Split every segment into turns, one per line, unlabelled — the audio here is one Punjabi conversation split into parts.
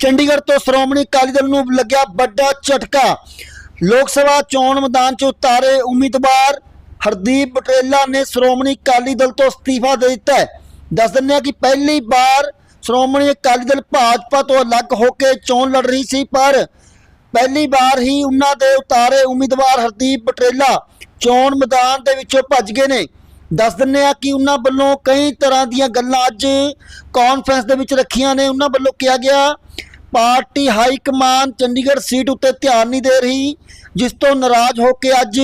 ਚੰਡੀਗੜ੍ਹ ਤੋਂ ਸ਼੍ਰੋਮਣੀ ਅਕਾਲੀ ਦਲ ਨੂੰ ਲੱਗਿਆ ਵੱਡਾ ਝਟਕਾ। ਲੋਕ ਸਭਾ ਚੋਣ ਮੈਦਾਨ 'ਚ ਉਤਾਰੇ ਉਮੀਦਵਾਰ। ਹਰਦੀਪ ਬਟੇਲਾ ਨੇ ਸ਼੍ਰੋਮਣੀ ਅਕਾਲੀ ਦਲ ਤੋਂ ਅਸਤੀਫਾ ਦੇ ਦਿੱਤਾ ਹੈ। ਦੱਸ ਦਿੰਦੇ ਹਾਂ ਕਿ ਪਹਿਲੀ ਵਾਰ ਸ਼੍ਰੋਮਣੀ ਅਕਾਲੀ ਦਲ ਭਾਜਪਾ ਤੋਂ ਅਲੱਗ ਹੋ ਕੇ ਚੋਣ ਲੜ ਰਹੀ ਸੀ, ਪਰ ਪਹਿਲੀ ਵਾਰ ਹੀ ਉਹਨਾਂ ਦੇ ਉਤਾਰੇ ਉਮੀਦਵਾਰ ਹਰਦੀਪ ਬਟੇਲਾ ਚੋਣ ਮੈਦਾਨ ਦੇ ਵਿੱਚੋਂ ਭੱਜ ਗਏ ਨੇ। ਦੱਸ ਦਿੰਨੇ ਆ ਕਿ ਉਹਨਾਂ ਵੱਲੋਂ ਕਈ ਤਰ੍ਹਾਂ ਦੀਆਂ ਗੱਲਾਂ ਅੱਜ ਕਾਨਫਰੰਸ ਦੇ ਵਿੱਚ ਰੱਖੀਆਂ ਨੇ। ਉਹਨਾਂ ਵੱਲੋਂ ਕਿਹਾ ਗਿਆ party high command Chandigarh seat ਉੱਤੇ ਧਿਆਨ ਨਹੀਂ ਦੇ ਰਹੀ, ਜਿਸ ਤੋਂ ਨਾਰਾਜ਼ ਹੋ ਕੇ ਅੱਜ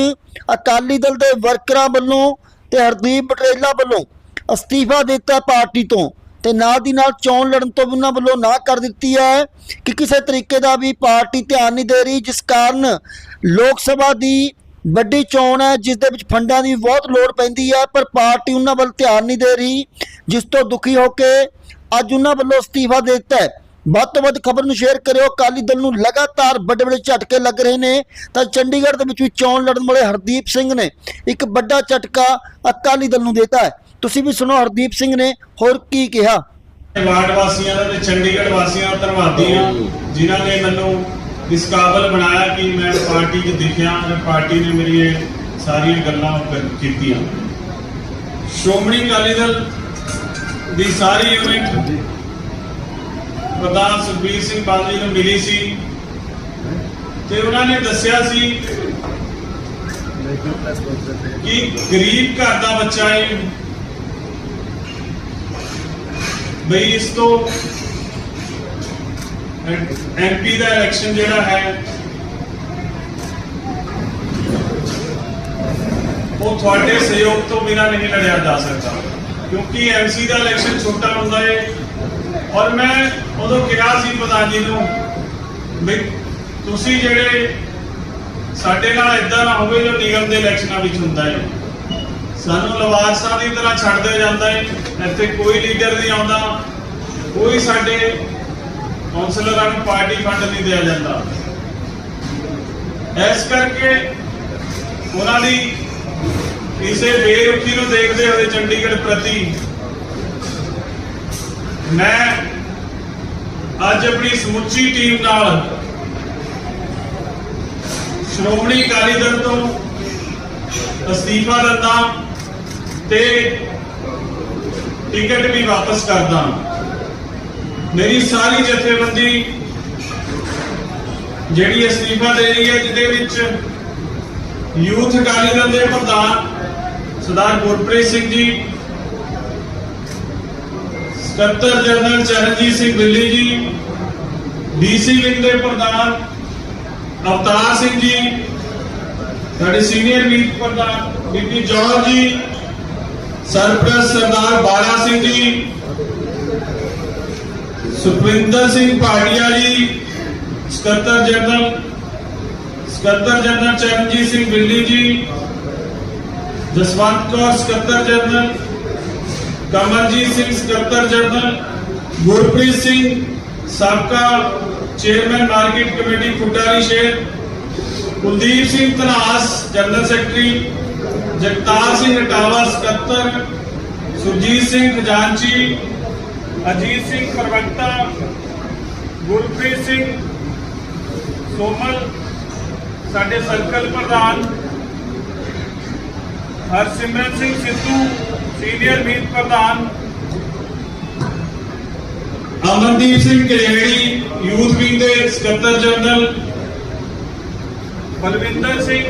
ਅਕਾਲੀ ਦਲ ਦੇ ਵਰਕਰਾਂ ਵੱਲੋਂ ਤੇ ਹਰਦੀਪ ਬਟੇਲਾ ਵੱਲੋਂ ਅਸਤੀਫਾ ਦਿੱਤਾ ਪਾਰਟੀ ਤੋਂ ਤੇ ਨਾਲ ਦੀ ਨਾਲ ਚੋਣ ਲੜਨ ਤੋਂ ਵੀ ਉਹਨਾਂ ਵੱਲੋਂ ਨਾ ਕਰ ਦਿੱਤੀ ਹੈ ਕਿ ਕਿਸੇ ਤਰੀਕੇ ਦਾ ਵੀ ਪਾਰਟੀ ਧਿਆਨ ਨਹੀਂ ਦੇ ਰਹੀ, ਜਿਸ ਕਾਰਨ ਲੋਕ ਸਭਾ ਦੀ ਵੱਡੀ ਚੋਣ ਹੈ, ਜਿਸ ਦੇ ਵਿੱਚ ਫੰਡਾਂ ਦੀ ਬਹੁਤ ਲੋੜ ਪੈਂਦੀ ਹੈ, ਪਰ ਪਾਰਟੀ ਉਹਨਾਂ ਵੱਲ ਧਿਆਨ ਨਹੀਂ ਦੇ ਰਹੀ, ਜਿਸ ਤੋਂ ਦੁਖੀ ਹੋ ਕੇ ਅੱਜ ਉਹਨਾਂ ਵੱਲੋਂ ਅਸਤੀਫਾ ਦੇ ਦਿੱਤਾ ਵੱਧ ਤੋਂ ਵੱਧ ਖਬਰ ਨੂੰ ਸ਼ੇਅਰ ਕਰਿਓ। ਅਕਾਲੀ ਦਲ ਨੂੰ ਲਗਾਤਾਰ ਵੱਡੇ ਵੱਡੇ ਝਟਕੇ ਲੱਗ ਰਹੇ ਨੇ। ਤਾਂ ਚੰਡੀਗੜ੍ਹ ਦੇ ਵਿੱਚ ਵੀ ਚੋਣ ਲੜਨ ਵਾਲੇ ਹਰਦੀਪ ਸਿੰਘ ਨੇ ਇੱਕ ਵੱਡਾ ਝਟਕਾ ਅਕਾਲੀ ਦਲ ਨੂੰ ਦਿੱਤਾ ਹੈ। ਤੁਸੀਂ ਵੀ ਸੁਣੋ ਹਰਦੀਪ ਸਿੰਘ ਨੇ ਹੋਰ ਕੀ ਕਿਹਾ।
ਵਾਰਡ ਵਾਸੀਆਂ ਦਾ ਤੇ ਚੰਡੀਗੜ੍ਹ ਵਾਸੀਆਂ ਦਾ ਧੰਨਵਾਦੀ ਹਾਂ ਜਿਨ੍ਹਾਂ ਨੇ ਮੈਨੂੰ ਇਸ ਕਾਬਲ ਬਣਾਇਆ ਕਿ ਮੈਂ ਪਾਰਟੀ 'ਚ ਦਿਖਿਆ ਤੇ ਪਾਰਟੀ ਨੇ ਮੇਰੀ ਇਹ ਸਾਰੀਆਂ ਗੱਲਾਂ ਕਰ- ਕੀਤੀਆਂ। ਸ਼੍ਰੋਮਣੀ ਅਕਾਲੀ ਦਲ ਦੀ ਸਾਰੀ ਯੂਨਿਟ ਪ੍ਰਧਾਨ ਸੁਖਬੀਰ ਸਿੰਘ ਬਾਦਲ ਜੀ ਨੂੰ ਮਿਲੀ ਸੀ। ਤੇ ਉਹਨਾਂ ਨੇ ਦੱਸਿਆ ਸੀ ਕਿ ਗਰੀਬ ਘਰ ਦਾ ਬੱਚਾ ਹੈ ਬਈ ਇਸ ਤੋਂ ਐਮਪੀ ਦਾ ਇਲੈਕਸ਼ਨ ਜਿਹੜਾ ਹੈ, ਉਹ ਤੁਹਾਡੇ ਸਹਿਯੋਗ ਤੋਂ ਬਿਨਾਂ ਨਹੀਂ ਲੜਿਆ ਜਾ ਸਕਦਾ। ਕਿਉਂਕਿ ਐਮਸੀ ਦਾ ਇਲੈਕਸ਼ਨ ਛੋਟਾ ਹੁੰਦਾ ਹੈ ਔਰ ਮੈਂ ਉਦੋਂ ਕਿਹਾ ਸੀ ਪ੍ਰਧਾਨ ਜੀ ਨੂੰ ਵੀ ਤੁਸੀਂ ਜਿਹੜੇ ਸਾਡੇ ਨਾਲ ਇਦਾਂ ਨਾ ਹੋਵੇ ਜੋ ਨਿਗਮ ਦੇ ਇਲੈਕਸ਼ਨਾਂ ਵਿੱਚ ਹੁੰਦਾ ਹੈ। ਸਾਨੂੰ ਲਵਾਰਸਾਂ ਦੀ ਤਰ੍ਹਾਂ ਛੱਡ ਦਿਆ ਜਾਂਦਾ ਹੈ, ਇੱਥੇ ਕੋਈ ਲੀਡਰ ਨਹੀਂ ਆਉਂਦਾ, ਕੋਈ ਸਾਡੇ ਕੌਂਸਲਰਾਂ ਨੂੰ ਪਾਰਟੀ ਫੰਡ ਨਹੀਂ ਦਿਆ ਜਾਂਦਾ। ਇਸ ਕਰਕੇ ਉਹਨਾਂ ਦੀ ਇਸੇ ਬੇਰੁਖੀ ਨੂੰ ਦੇਖਦੇ ਹੋਏ ਚੰਡੀਗੜ੍ਹ ਪ੍ਰਤੀ ਮੈਂ ਅੱਜ ਆਪਣੀ ਸਮੁੱਚੀ ਟੀਮ ਨਾਲ ਸ਼੍ਰੋਮਣੀ ਅਕਾਲੀ ਦਲ ਤੋਂ ਅਸਤੀਫਾ ਦਿੰਦਾ ਤੇ ਟਿਕਟ ਵੀ ਵਾਪਸ ਕਰਦਾ। ਮੇਰੀ ਸਾਰੀ ਜਥੇਬੰਦੀ ਜਿਹੜੀ ਅਸਤੀਫਾ ਦੇ ਰਹੀ ਹੈ, ਜਿਹਦੇ ਵਿੱਚ ਯੂਥ ਅਕਾਲੀ ਦਲ ਦੇ ਪ੍ਰਧਾਨ ਸਰਦਾਰ ਗੁਰਪ੍ਰੀਤ ਸਿੰਘ ਜੀ ਸਕੱਤਰ ਜਨਰਲ ਚਰਨਜੀਤ ਸਿੰਘ ਦਿੱਲੀ ਜੀ ਡੀਸੀ ਵਿੰਗ ਦੇ ਪ੍ਰਧਾਨ ਅਵਤਾਰ ਸਿੰਘ ਜੀ, ਸਾਡੇ ਸੀਨੀਅਰ ਮੀਤ ਪ੍ਰਧਾਨ ਬੀਬੀ ਜੌਹਰ ਜੀ, ਸਰਪ੍ਰਸਤ ਸਰਦਾਰ ਬਾਲਾ ਸਿੰਘ ਜੀ, ਸੁਖਵਿੰਦਰ ਸਿੰਘ ਪਾਟਿਆ ਜੀ, ਸਕੱਤਰ ਜਨਰਲ ਸਕੱਤਰ ਜਨਰਲ ਚਰਨਜੀਤ ਸਿੰਘ ਬਿੱਲੀ ਜੀ, ਜਸਵੰਤ ਕੌਰ, ਸਕੱਤਰ ਜਨਰਲ ਕਮਲਜੀਤ ਸਿੰਘ ਸਕੱਤਰ ਜਨਰਲ ਗੁਰਪ੍ਰੀਤ ਸਿੰਘ ਸਾਬਕਾ ਚੇਅਰਮੈਨ ਮਾਰਕੀਟ ਕਮੇਟੀ ਫੁੱਟਾਰੀ ਸ਼ੇਰ ਕੁਲਦੀਪ ਸਿੰਘ ਧਨਾਸ ਜਨਰਲ ਸੈਕਟਰੀ ਜਗਤਾਰ ਸਿੰਘ ਟਾਵਾ ਸਕੱਤਰ ਸੁਰਜੀਤ ਸਿੰਘ ਖਜ਼ਾਨਚੀ ਅਜੀਤ ਸਿੰਘ ਪ੍ਰਵਕਤਾ ਗੁਰਪ੍ਰੀਤ ਸਿੰਘ ਸੋਮਲ ਸਾਡੇ ਸਰਕਲ ਪ੍ਰਧਾਨ ਹਰਸਿਮਰਨ ਸਿੰਘ ਸਿੱਧੂ ਸੀਨੀਅਰ ਮੀਤ ਪ੍ਰਧਾਨ ਅਮਨਦੀਪ ਸਿੰਘ ਕਲੇੜੀ ਯੂਥ ਵਿੰਗ ਦੇ ਸਕੱਤਰ ਜਨਰਲ ਬਲਵਿੰਦਰ ਸਿੰਘ